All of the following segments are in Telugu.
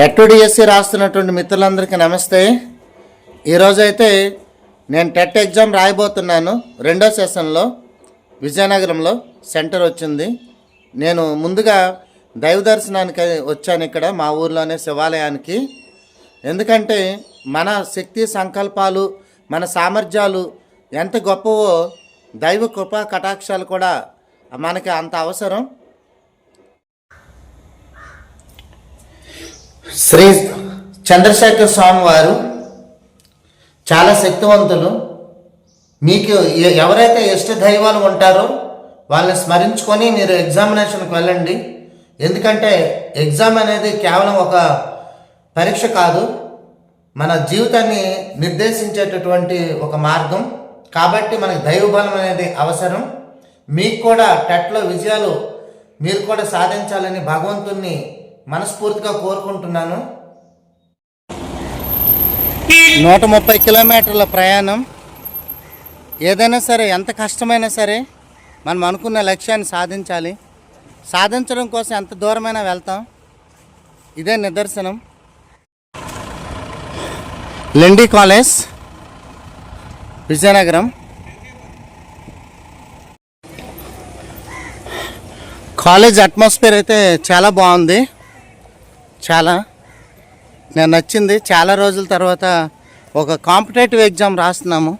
టెట్ డిఎస్సి రాస్తున్నటువంటి మిత్రులందరికీ నమస్తే. ఈరోజైతే నేను టెట్ ఎగ్జామ్ రాయబోతున్నాను. రెండో సెషన్లో విజయనగరంలో సెంటర్ వచ్చింది. నేను ముందుగా దైవ దర్శనానికి వచ్చాను ఇక్కడ మా ఊర్లోనే శివాలయానికి. ఎందుకంటే మన శక్తి సంకల్పాలు మన సామర్థ్యాలు ఎంత గొప్పవో దైవ కృపా కటాక్షాలు కూడా మనకి అంత అవసరం. శ్రీ చంద్రశేఖర స్వామి వారు చాలా శక్తివంతులు. మీకు ఎవరైతే ఇష్ట దైవాలు ఉంటారో వాళ్ళని స్మరించుకొని మీరు ఎగ్జామినేషన్కి వెళ్ళండి. ఎందుకంటే ఎగ్జామ్ అనేది కేవలం ఒక పరీక్ష కాదు మన జీవితాన్ని నిర్దేశించేటటువంటి ఒక మార్గం. కాబట్టి మనకు దైవబలం అనేది అవసరం. మీకు కూడా టెట్లో విజయాలు మీరు కూడా సాధించాలని భగవంతుణ్ణి మనస్ఫూర్తిగా కోరుకుంటున్నాను. నూట ముప్పై కిలోమీటర్ల ప్రయాణం. ఏదైనా సరే ఎంత కష్టమైనా సరే మనం అనుకున్న లక్ష్యాన్ని సాధించాలి. సాధించడం కోసం ఎంత దూరమైనా వెళ్తాం. ఇదే నిదర్శనం. లెండి కాలేజ్ విజయనగరం. కాలేజ్ అట్మాస్ఫియర్ అయితే చాలా బాగుంది. చాలా. నేను నచ్చింది. చాలా రోజుల తర్వాత ఒక కాంపిటేటివ్ ఎగ్జామ్ రాస్తున్నాము.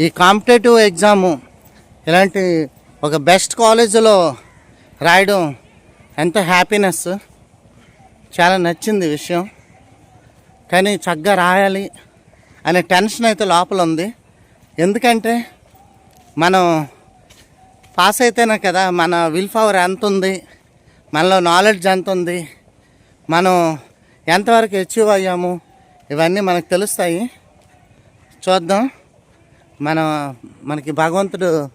ఈ కాంపిటేటివ్ ఎగ్జాము ఇలాంటి ఒక బెస్ట్ కాలేజీలో రాయడం ఎంత హ్యాపీనెస్. చాలా నచ్చింది విషయం. కానీ చక్కగా రాయాలి అనే టెన్షన్ అయితే లోపల ఉంది. ఎందుకంటే మనం పాస్ అయితేనే కదా మన విల్ పవర్ ఎంత ఉంది మనలో నాలెడ్జ్ ఎంత ఉంది మనం ఎంతవరకు అచీవ్ అయ్యాము? ఇవన్నీ మనకు తెలుస్తాయి. చూద్దాం. మన మనకి భగవంతుడు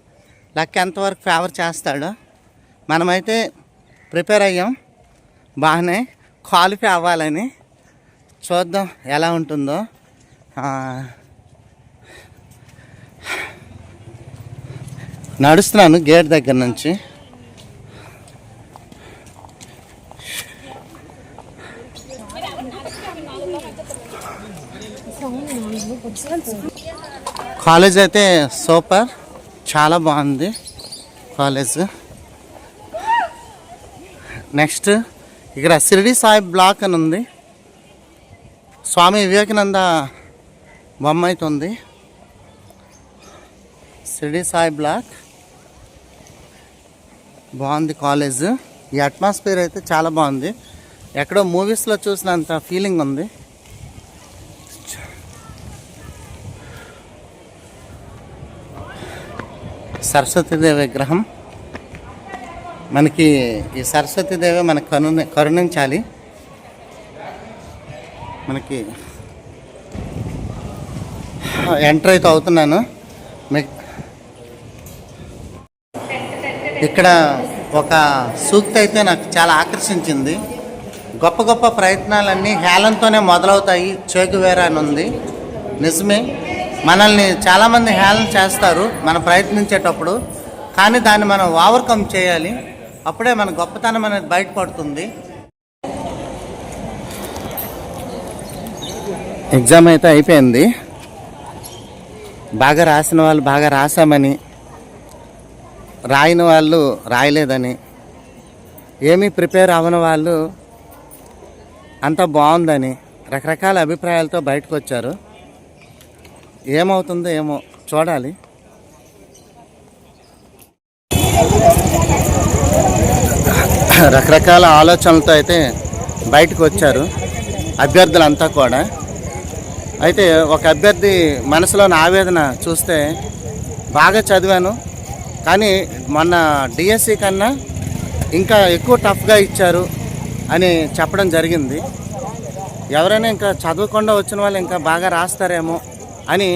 లక్ ఎంతవరకు ఫేవర్ చేస్తాడో. మనమైతే ప్రిపేర్ అయ్యాం. బాగానే క్వాలిఫై అవ్వాలని. చూద్దాం ఎలా ఉంటుందో. నడుస్తున్నాను గేట్ దగ్గర నుంచి. కాలేజ్ అయితే సూపర్ చాలా బాగుంది కాలేజ్. నెక్స్ట్ ఇక్కడ షిరిడి సాయి బ్లాక్ అని ఉంది. స్వామి వివేకానంద బొమ్మ అయితే ఉంది. షిరిడి సాయి బ్లాక్. బాగుంది కాలేజ్. ఈ అట్మాస్ఫియర్ అయితే చాలా బాగుంది. ఎక్కడో మూవీస్లో చూసినంత ఫీలింగ్ ఉంది. సరస్వతీదేవి విగ్రహం. మనకి ఈ సరస్వతీదేవి మనకు కరుణ కరుణించాలి. మనకి ఎంటర్ అయితే అవుతున్నాను. మీ- ఇక్కడ ఒక సూక్తి అయితే నాకు చాలా ఆకర్షించింది. గొప్ప గొప్ప ప్రయత్నాలన్నీ హేళనతోనే మొదలవుతాయి. చేకువేరా అని ఉంది. నిజమే. మనల్ని చాలామంది హేళన చేస్తారు మనం ప్రయత్నించేటప్పుడు. కానీ దాన్ని మనం ఓవర్కమ్ చేయాలి. అప్పుడే మన గొప్పతనం అనేది బయటపడుతుంది. ఎగ్జామ్ అయితే అయిపోయింది. బాగా రాసిన వాళ్ళు బాగా రాసామని రాయని వాళ్ళు రాయలేదని ఏమీ ప్రిపేర్ అవ్వని వాళ్ళు అంత బాగుందని రకరకాల అభిప్రాయాలతో బయటకు వచ్చారు ఏమవుతుందో ఏమో చూడాలి. రకరకాల ఆలోచనలతో అయితే బయటకు వచ్చారు అభ్యర్థులంతా కూడా. అయితే ఒక అభ్యర్థి మనసులోని ఆవేదన చూస్తే బాగా చదివాను. కానీ మొన్న డిఎస్సి కన్నా ఇంకా ఎక్కువ టఫ్గా ఇచ్చారు అని చెప్పడం జరిగింది. ఎవరైనా ఇంకా చదవకుండా వచ్చిన వాళ్ళు ఇంకా బాగా రాస్తారేమో అని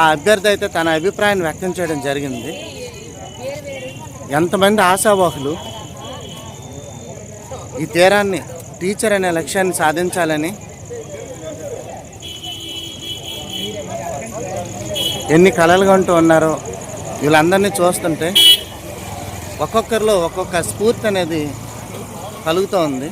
ఆ అభ్యర్థి అయితే తన అభిప్రాయాన్ని వ్యక్తం చేయడం జరిగింది. ఎంతమంది ఆశావాహులు ఈ తీరాన్ని టీచర్ అనే లక్ష్యాన్ని సాధించాలని ఎన్ని కళలు కంటూ ఉన్నారో వీళ్ళందరినీ చూస్తుంటే ఒక్కొక్కరిలో ఒక్కొక్క స్ఫూర్తి అనేది కలుగుతూ ఉంది.